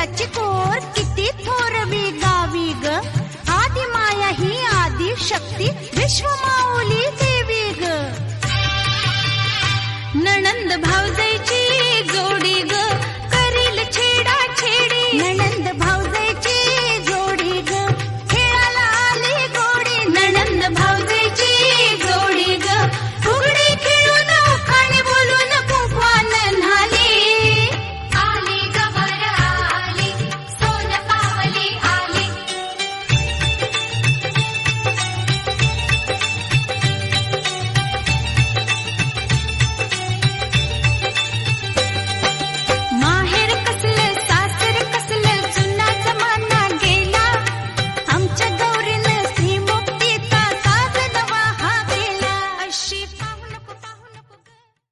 विठुराची core किती थोर मी गावी ग. आदि माया ही आदि शक्ती विश्व विश्वमाऊली देवी ग. नणंद भावजाईची